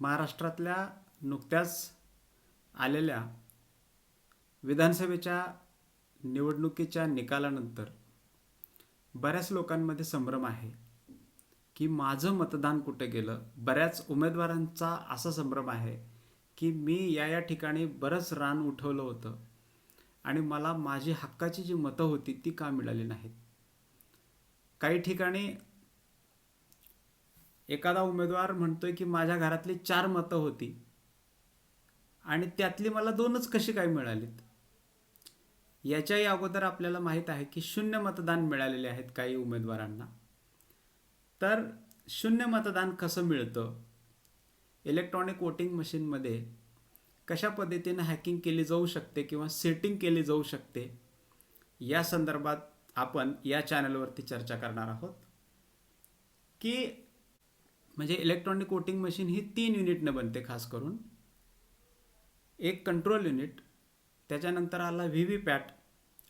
महाराष्ट्रातल्या नुकत्याच आलेल्या विधानसभेच्या निवडणुकीच्या निकालानंतर बऱ्याच लोकांमध्ये संभ्रम आहे की माझं मतदान कुठे गेलं? बऱ्याच उमेदवारांचा असा संभ्रम आहे की मी या या ठिकाणी बरंच रान उठवलं होतं आणि मला माझी हक्काची जी मतं होती ती का मिळाली नाहीत? काही ठिकाणी एखादा उमेदवार म्हणतोय की माझ्या घरातली चार मतं होती. आणि त्यातली मला दोनच कशी काय मिळालीत? याच्याही अगोदर आपल्याला माहीत आहे की शून्य मतदान मिळालेले आहेत काही उमेदवारांना. तर शून्य मतदान कसं मिळतं? इलेक्ट्रॉनिक वोटिंग मशीनमध्ये कशा पद्धतीनं हॅकिंग केली जाऊ शकते किंवा सेटिंग केली जाऊ शकते? या संदर्भात आपण या चॅनलवरती चर्चा करणार आहोत. की म्हणजे इलेक्ट्रॉनिक कोटिंग मशीन ही तीन युनिटनं बनते खास करून. एक कंट्रोल युनिट त्याच्यानंतर आला व्ही व्ही पॅट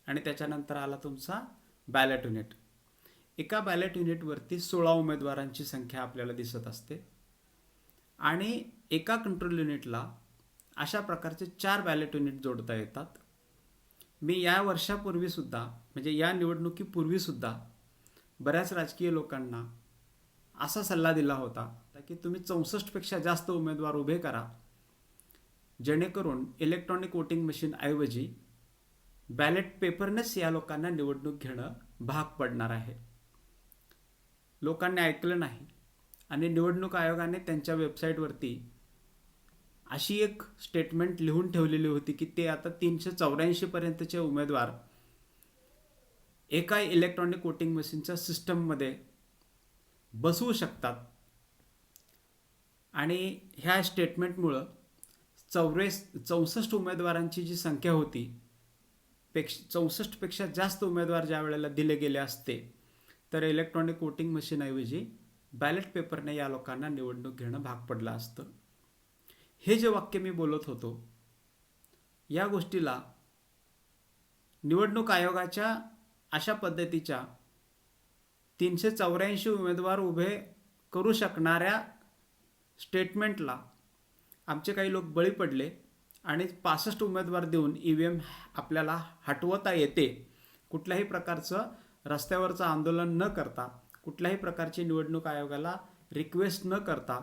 आणि त्याच्यानंतर आला तुमचा बॅलेट युनिट एका बॅलेट युनिटवरती सोळा उमेदवारांची संख्या आपल्याला दिसत असते. आणि एका कंट्रोल युनिटला अशा प्रकारचे चार बॅलेट युनिट जोडता येतात. मी या वर्षापूर्वीसुद्धा म्हणजे या निवडणुकीपूर्वीसुद्धा बऱ्याच राजकीय लोकांना असा सल्ला दिला होता की तुम्ही चौसष्टपेक्षा जास्त उमेदवार उभे करा. जेणेकरून इलेक्ट्रॉनिक वोटिंग मशीनऐवजी बॅलेट पेपरनेच या लोकांना निवडणूक घेणं भाग पडणार आहे. लोकांनी ऐकलं नाही आणि निवडणूक आयोगाने त्यांच्या वेबसाईटवरती अशी एक स्टेटमेंट लिहून ठेवलेली होती की ते आता तीनशे चौऱ्याऐंशीपर्यंतचे उमेदवार एका इलेक्ट्रॉनिक वोटिंग मशीनच्या सिस्टममध्ये बसवू शकतात. आणि ह्या स्टेटमेंटमुळं चौरेस चौसष्ट उमेदवारांची जी संख्या होती पेक्ष चौसष्टपेक्षा जास्त उमेदवार ज्या वेळेला दिले गेले असते तर इलेक्ट्रॉनिक वोटिंग मशीनऐवजी बॅलेट पेपरने या लोकांना निवडणूक घेणं भाग पडलं असतं. हे जे वाक्य मी बोलत होतो या गोष्टीला निवडणूक आयोगाच्या अशा पद्धतीच्या तीनशे चौऱ्याऐंशी उमेदवार उभे करू शकणाऱ्या स्टेटमेंटला आमचे काही लोक बळी पडले आणि पासष्ट उमेदवार देऊन ई व्ही एम आपल्याला हटवता येते. कुठल्याही प्रकारचं रस्त्यावरचं आंदोलन न करता कुठल्याही प्रकारची निवडणूक आयोगाला रिक्वेस्ट न करता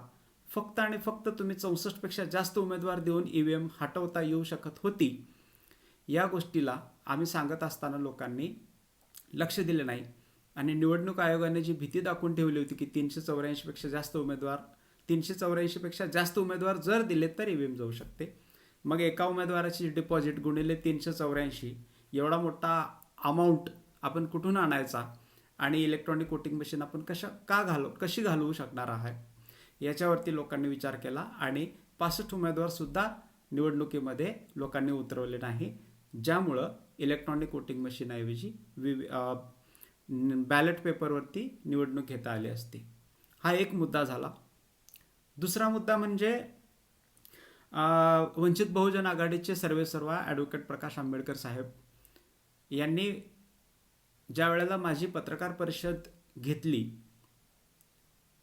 फक्त आणि फक्त तुम्ही चौसष्टपेक्षा जास्त उमेदवार देऊन ई व्ही एम हटवता येऊ शकत होती. या गोष्टीला आम्ही सांगत असताना लोकांनी लक्ष दिले नाही. आणि निवडणूक आयोगाने जी भीती दाखवून ठेवली होती की तीनशे चौऱ्याऐंशीपेक्षा जास्त उमेदवार तीनशे चौऱ्याऐंशीपेक्षा जास्त उमेदवार जर दिले तर ई व्ही एम जाऊ शकते. मग एका उमेदवाराची डिपॉझिट गुणिले तीनशे चौऱ्याऐंशी एवढा मोठा अमाऊंट आपण कुठून आणायचा? आणि इलेक्ट्रॉनिक वोटिंग मशीन आपण कशा का घालू कशी घालवू शकणार आहे? याच्यावरती लोकांनी विचार केला आणि पासष्ट उमेदवारसुद्धा निवडणुकीमध्ये लोकांनी उतरवले नाही. ज्यामुळं इलेक्ट्रॉनिक वोटिंग मशीनऐवजी वि बॅलेट पेपरवरती निवडणूक घेता आली असती. हा एक मुद्दा झाला. दुसरा मुद्दा म्हणजे वंचित बहुजन आघाडीचे सर्वेसर्वा ॲडव्होकेट प्रकाश आंबेडकर साहेब यांनी ज्या वेळेला माझी पत्रकार परिषद घेतली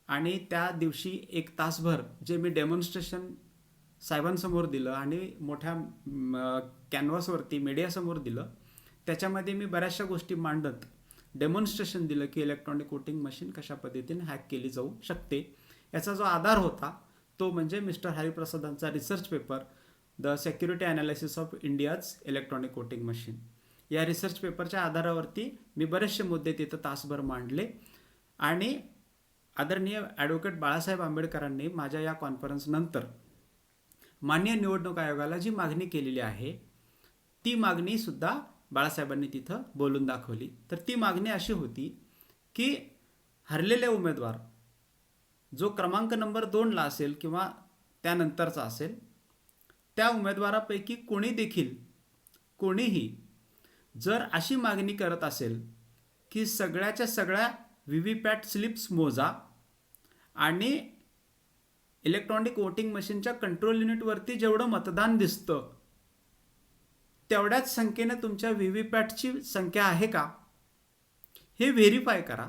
आणि त्या दिवशी एक तासभर जे मी डेमॉन्स्ट्रेशन साहेबांसमोर दिलं आणि मोठ्या कॅनव्हासवरती मीडियासमोर दिलं त्याच्यामध्ये मी बऱ्याचशा गोष्टी मांडत डेमॉन्स्ट्रेशन दिलं की इलेक्ट्रॉनिक वोटिंग मशीन कशा पद्धतीने हॅक केली जाऊ शकते. याचा जो आधार होता तो म्हणजे mister हरिप्रसादांचा research paper the security analysis of India's electronic voting machine या रिसर्च पेपरच्या आधारावरती मी बरेचसे मुद्दे तिथं तासभर मांडले आणि आदरणीय ॲडव्होकेट बाळासाहेब आंबेडकरांनी माझ्या या कॉन्फरन्सनंतर मान्य निवडणूक आयोगाला जी मागणी केलेली आहे ती मागणीसुद्धा बाळासाहेबांनी तिथं बोलून दाखवली. तर ती मागणी अशी होती की हरलेले उमेदवार जो क्रमांक नंबर दोनला असेल किंवा त्यानंतरचा असेल त्या उमेदवारापैकी कोणी देखील कोणीही जर अशी मागणी करत असेल की सगळ्याच्या सगळ्या व्ही व्ही पॅट स्लिप्स मोजा आणि इलेक्ट्रॉनिक वोटिंग मशीनच्या कंट्रोल युनिटवरती जेवढं मतदान दिसतं तेवढ्याच संख्येनं तुमच्या व्ही व्ही पॅटची संख्या आहे का? हे व्हेरीफाय करा.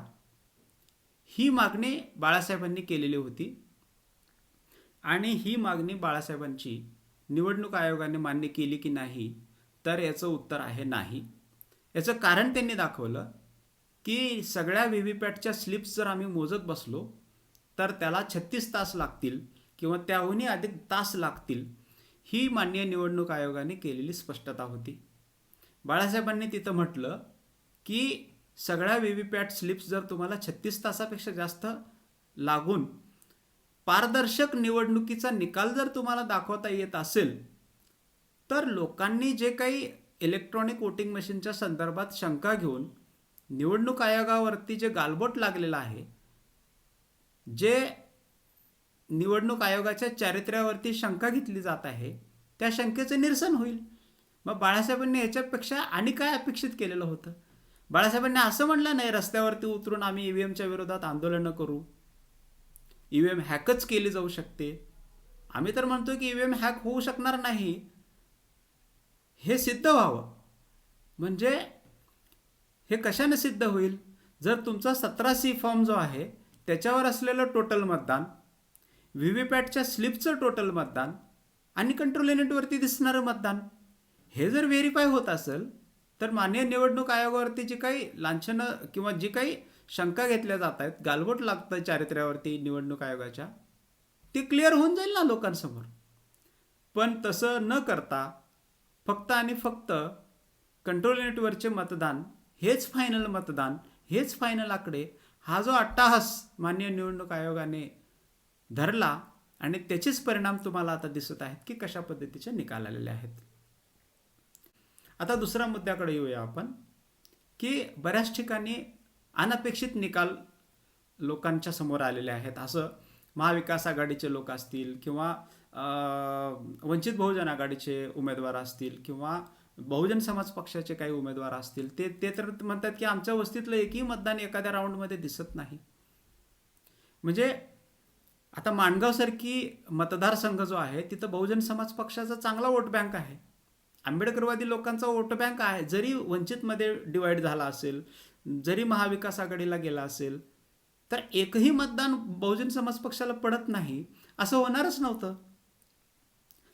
ही मागणी बाळासाहेबांनी केलेली होती आणि ही मागणी बाळासाहेबांची निवडणूक आयोगाने मान्य केली की नाही तर याचं उत्तर आहे नाही. याचं कारण त्यांनी दाखवलं की सगळ्या व्ही व्ही पॅटच्या स्लिप्स जर आम्ही मोजत बसलो तर त्याला छत्तीस तास लागतील किंवा त्याहूनही अधिक तास लागतील ही मान्य निवडणूक आयोगाने केलेली स्पष्टता होती. बाळासाहेबांनी तिथं म्हटलं की सगळ्या व्ही व्ही पॅट स्लिप्स जर तुम्हाला छत्तीस तासापेक्षा जास्त लागून पारदर्शक निवडणुकीचा निकाल जर तुम्हाला दाखवता येत असेल तर लोकांनी जे काही इलेक्ट्रॉनिक वोटिंग मशीनच्या संदर्भात शंका घेऊन निवडणूक आयोगावरती जे गालबोट लागलेलं आहे जे निवडणूक आयोगाच्या चारित्र्यावरती शंका घेतली जात आहे त्या शंकेचं निरसन होईल. मग बाळासाहेबांनी याच्यापेक्षा आणि काय अपेक्षित केलेलं होतं? बाळासाहेबांनी असं म्हणलं नाही रस्त्यावरती उतरून आम्ही ई वी एमच्या विरोधात आंदोलनं करू. ई व्ही एम हॅकच केली जाऊ शकते. आम्ही तर म्हणतो की ईव्हीएम हॅक होऊ शकणार नाही. हे सिद्ध व्हावं. म्हणजे हे कशाने सिद्ध होईल? जर तुमचा सतरा सी फॉर्म जो आहे त्याच्यावर असलेलं टोटल मतदान व्ही व्ही पॅटच्या स्लिपचं टोटल मतदान आणि कंट्रोल युनिटवरती दिसणारं मतदान हे जर व्हेरीफाय होत असेल तर मान्य निवडणूक आयोगावरती जी काही लांछनं किंवा जी काही शंका घेतल्या जात आहेत गालबोट लागतं चारित्र्यावरती निवडणूक आयोगाच्या ती क्लिअर होऊन जाईल ना लोकांसमोर. पण तसं न करता फक्त आणि फक्त कंट्रोल युनिटवरचे मतदान हेच फायनल मतदान हेच फायनल आकडे हा जो अट्टाहास मान्य निवडणूक आयोगाने धरला आणि त्याचेच परिणाम तुम्हाला आता दिसत आहेत की कशा पद्धतीचे निकाल आलेले आहेत. आता दुसऱ्या मुद्द्याकडे येऊया आपण की बऱ्याच ठिकाणी अनपेक्षित निकाल लोकांच्या समोर आलेले आहेत. असं महाविकास आघाडीचे लोक असतील किंवा वंचित बहुजन आघाडीचे उमेदवार असतील किंवा बहुजन समाज पक्षाचे काही उमेदवार असतील ते ते तर म्हणतात की आमच्या वस्तीतलं एकही मतदान एखाद्या राऊंडमध्ये दिसत नाही. म्हणजे आता माणगावसारखी मतदारसंघ जो आहे तिथं बहुजन समाज पक्षाचा चांगला वोट बँक आहे. आंबेडकरवादी लोकांचा वोट बँक आहे. जरी वंचितमध्ये डिवाईड झाला असेल जरी महाविकास आघाडीला गेला असेल तर एकही मतदान बहुजन समाज पक्षाला पडत नाही असं होणारच नव्हतं.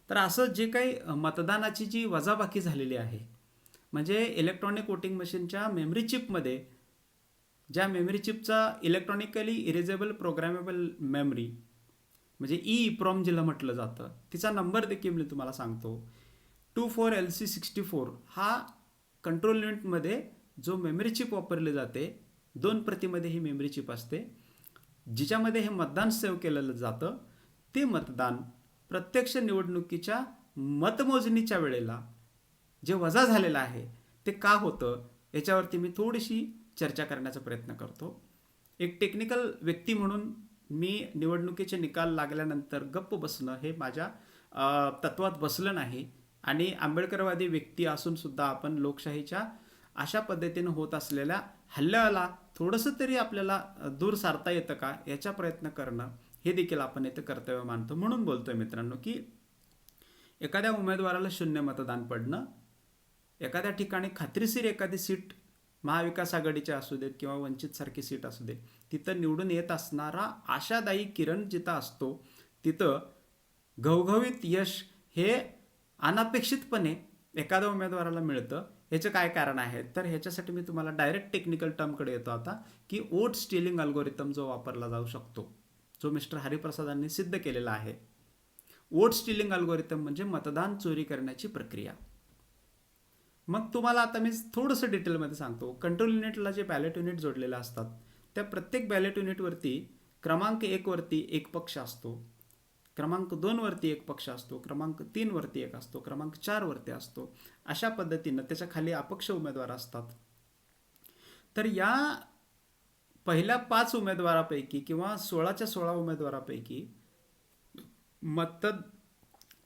तर असं जे काही मतदानाची जी वजाबाकी झालेली आहे म्हणजे इलेक्ट्रॉनिक वोटिंग मशीनच्या मेमरी चिपमध्ये ज्या मेमरी चिपचा इलेक्ट्रॉनिकली इरेजेबल प्रोग्रॅमेबल मेमरी म्हणजे e ई प्रॉम जिला म्हटलं जातं. तिचा नंबर देखील मी तुम्हाला सांगतो. Two four L C sixty four हा कंट्रोल युनिटमध्ये जो मेमरी चिप वापरली जाते दोन प्रतीमध्ये ही मेमरी चिप असते. जिच्यामध्ये हे मतदान सेव्ह केलेलं जातं. ते मतदान प्रत्यक्ष निवडणुकीच्या मतमोजणीच्या वेळेला जे वजा झालेलं आहे ते का होतं याच्यावरती मी थोडीशी चर्चा करण्याचा प्रयत्न करतो. एक टेक्निकल व्यक्ती म्हणून मी निवडणुकीचे निकाल लागल्यानंतर गप्प बसणं हे माझ्या तत्वात बसलं नाही. आणि आंबेडकरवादी व्यक्ती असूनसुद्धा आपण लोकशाहीच्या अशा पद्धतीनं होत असलेल्या हल्ल्याला थोडंसं तरी आपल्याला दूर सारता येतं का याचा प्रयत्न करणं हे देखील आपण इथं कर्तव्य मानतो. म्हणून बोलतोय मित्रांनो की एखाद्या उमेदवाराला शून्य मतदान पडणं एखाद्या ठिकाणी खात्रीशीर एखादी सीट महाविकास आघाडीच्या असू देत किंवा वंचित सारखी सीट असू दे तिथं निवडून येत असणारा आशादायी किरण जिथं असतो तिथं घवघवीत यश हे अनपेक्षितपणे एखाद्या उमेदवाराला मिळतं. ह्याचं काय कारण आहे? तर ह्याच्यासाठी मी तुम्हाला डायरेक्ट टेक्निकल टर्मकडे येतो आता की ओट स्टिलिंग अल्गोरिथम जो वापरला जाऊ शकतो जो मिस्टर हरिप्रसादांनी सिद्ध केलेला आहे. वोट स्टिलिंग अल्गोरिथम म्हणजे मतदान चोरी करण्याची प्रक्रिया. मग तुम्हाला आता मी थोडंसं डिटेलमध्ये सांगतो. कंट्रोल युनिटला जे बॅलेट युनिट जोडलेले असतात त्या प्रत्येक बॅलेट युनिटवरती क्रमांक एकवरती एक पक्ष असतो. क्रमांक दोनवरती एक पक्ष असतो क्रमांक तीनवरती एक असतो क्रमांक चारवरती असतो. अशा पद्धतीनं त्याच्याखाली अपक्ष उमेदवार असतात. तर या पहिल्या पाच उमेदवारापैकी किंवा सोळाच्या सोळा उमेदवारापैकी मत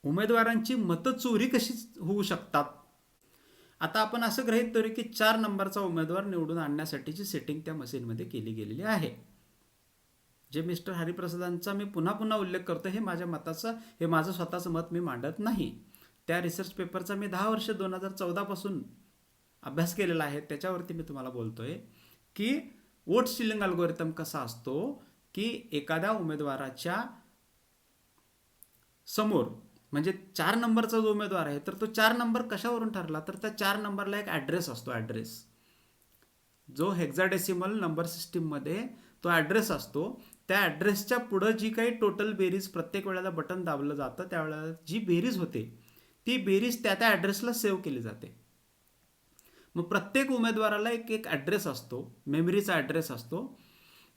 उमेदवारांची मतं चोरी कशी होऊ शकतात? आता आपण असं ग्रहित करू की चार नंबरचा उमेदवार निवडून आणण्यासाठीची सेटिंग त्या मशीनमध्ये केली गेलेली आहे. जे मिस्टर हरिप्रसादांचा मी पुन्हा पुन्हा उल्लेख करतो हे माझ्या मताचं हे माझं स्वतःचं मत मी मांडत नाही. त्या रिसर्च पेपरचा मी दहा वर्ष दोन हजार चौदापासून अभ्यास केलेला आहे. त्याच्यावरती मी तुम्हाला बोलतो आहे की वोट सिलिंग अल्गोरिथम कसा असतो की एखाद्या उमेदवाराच्या समोर म्हणजे चार नंबरचा जो उमेदवार आहे तर तो चार नंबर कशावरून ठरला? तर त्या चार नंबरला एक ॲड्रेस असतो ॲड्रेस जो हेक्झाडेसिमल नंबर सिस्टीममध्ये तो ॲड्रेस असतो त्या ॲड्रेसच्या पुढं जी काही टोटल बेरीज प्रत्येक वेळेला बटन दाबलं जातं त्यावेळेला जी बेरीज होते ती बेरीज त्या त्या ॲड्रेसला सेव्ह केली जाते. मग प्रत्येक उमेदवाराला एक एक ॲड्रेस असतो मेमरीचा ॲड्रेस असतो.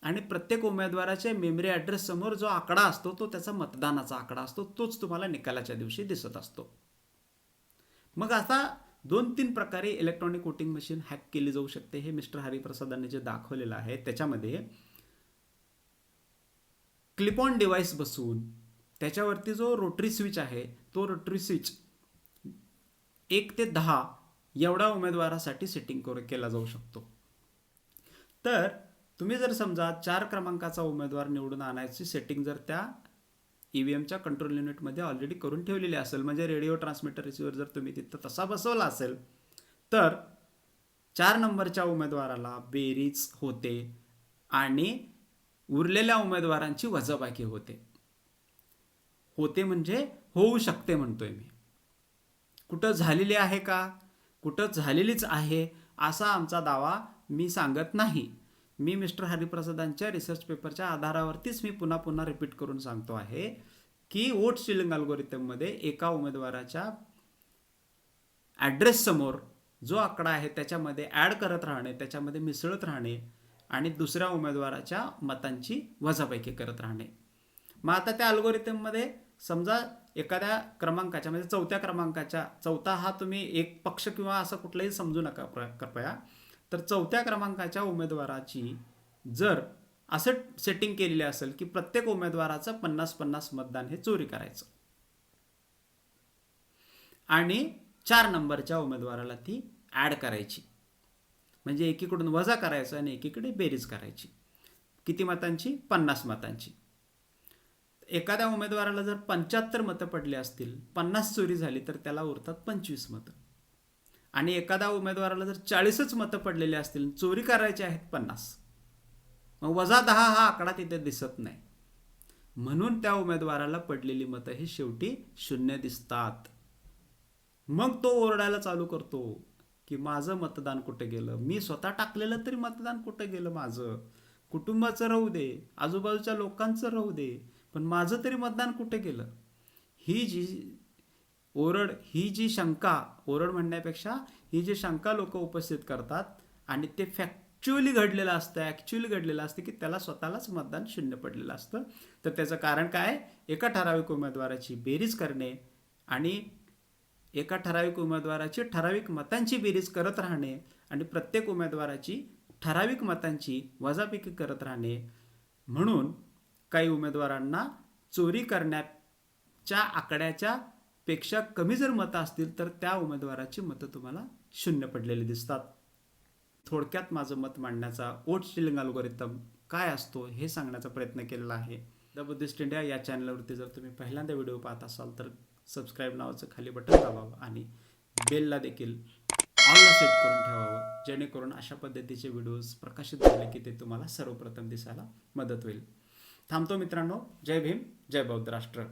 आणि प्रत्येक उमेदवाराच्या मेमरी ॲड्रेस समोर जो आकडा असतो तो त्याचा मतदानाचा आकडा असतो तोच तुम्हाला निकालाच्या दिवशी दिसत असतो. मग आता दोन तीन प्रकारे इलेक्ट्रॉनिक वोटिंग मशीन हॅक केली जाऊ शकते हे मिस्टर हरिप्रसादांनी जे दाखवलेलं आहे त्याच्यामध्ये क्लिप ऑन डिव्हाइस बसवून त्याच्यावरती जो रोटरी स्विच आहे तो रोटरी स्विच एक ते दहा एवढा उमेदवारासाठी सेटिंग करू केला जाऊ शकतो. तर तुम्ही जर समजा चार क्रमांकाचा उमेदवार निवडून आणायची सेटिंग जर त्या ई व्ही एमच्या कंट्रोल युनिटमध्ये ऑलरेडी करून ठेवलेली असेल म्हणजे रेडिओ ट्रान्समीटर रिसिव्हर जर तुम्ही तिथं तसा बसवला असेल तर चार नंबरच्या उमेदवाराला बेरीज होते आणि उरलेल्या उमेदवारांची वजाबाकी होते. होते म्हणजे होऊ शकते म्हणतोय मी. कुठं झालेली आहे का? कुठं झालेलीच आहे असा आमचा दावा मी सांगत नाही. मी मिस्टर हरिप्रसादांच्या रिसर्च पेपरच्या आधारावरतीच मी पुन्हा पुन्हा रिपीट करून सांगतो आहे की वोट स्टिलिंग अल्गोरिथममध्ये एका उमेदवाराच्या ॲड्रेस समोर जो आकडा आहे त्याच्यामध्ये ॲड करत राहणे त्याच्यामध्ये मिसळत राहणे आणि दुसऱ्या उमेदवाराच्या मतांची वजापैकी करत राहणे. मग आता त्या अल्गोरिथममध्ये समजा एखाद्या क्रमांकाच्या म्हणजे चौथ्या क्रमांकाच्या चौथा हा तुम्ही एक पक्ष किंवा असं कुठलंही समजू नका प्र- कृपया. तर चौथ्या क्रमांकाच्या उमेदवाराची जर असं सेटिंग केलेली असेल की प्रत्येक उमेदवाराचं पन्नास पन्नास मतदान हे चोरी करायचं. आणि चार नंबरच्या उमेदवाराला ती ॲड करायची. म्हणजे एकीकडून वजा करायचं आणि एकीकडे बेरीज करायची. किती मतांची? पन्नास मतांची. एखाद्या उमेदवाराला जर पंच्याहत्तर मतं पडली असतील पन्नास चोरी झाली तर त्याला उरतात पंचवीस मतं. आणि एखाद्या उमेदवाराला जर चाळीसच मतं पडलेली असतील चोरी करायची आहेत पन्नास. मग वजा दहा हा आकडा तिथे दिसत नाही. म्हणून त्या उमेदवाराला पडलेली मतं ही शेवटी शून्य दिसतात. मग तो ओरडायला चालू करतो की माझं मतदान कुठं गेलं? मी स्वतः टाकलेलं तरी मतदान कुठं गेलं माझं? कुटुंबाचं राहू दे आजूबाजूच्या लोकांचं राहू दे पण माझं तरी मतदान कुठे गेलं? ही जी ओरड ही जी शंका ओरड म्हणण्यापेक्षा ही जी शंका लोक उपस्थित करतात आणि ते फॅक्च्युअली घडलेलं असतं ॲक्च्युअली घडलेलं असतं की त्याला स्वतःलाच मतदान शून्य पडलेलं असतं. तर त्याचं कारण काय? एका ठराविक उमेदवाराची बेरीज करणे आणि एका ठराविक उमेदवाराची ठराविक मतांची बेरीज करत राहणे आणि प्रत्येक उमेदवाराची ठराविक मतांची वजापैकी करत राहणे. म्हणून काही उमेदवारांना चोरी करण्याच्या आकड्याच्या पेक्षा कमी जर मतं असतील तर त्या उमेदवाराची मतं तुम्हाला शून्य पडलेली दिसतात. थोडक्यात माझं मत मांडण्याचा ओट स्टिलिंग अल्गोरिथम काय असतो हे सांगण्याचा प्रयत्न केलेला आहे. द बुद्धिस्ट इंडिया या चॅनलवरती जर तुम्ही पहिल्यांदा व्हिडिओ पाहत असाल तर सबस्क्राईब नावाचं खाली बटन दाबावं आणि बेलला देखील ऑनला सेट करून ठेवावं जेणेकरून अशा पद्धतीचे व्हिडिओज प्रकाशित झाले की ते तुम्हाला सर्वप्रथम दिसायला मदत होईल. थांबतो मित्रांनो. जय भीम जय बौद्ध राष्ट्र.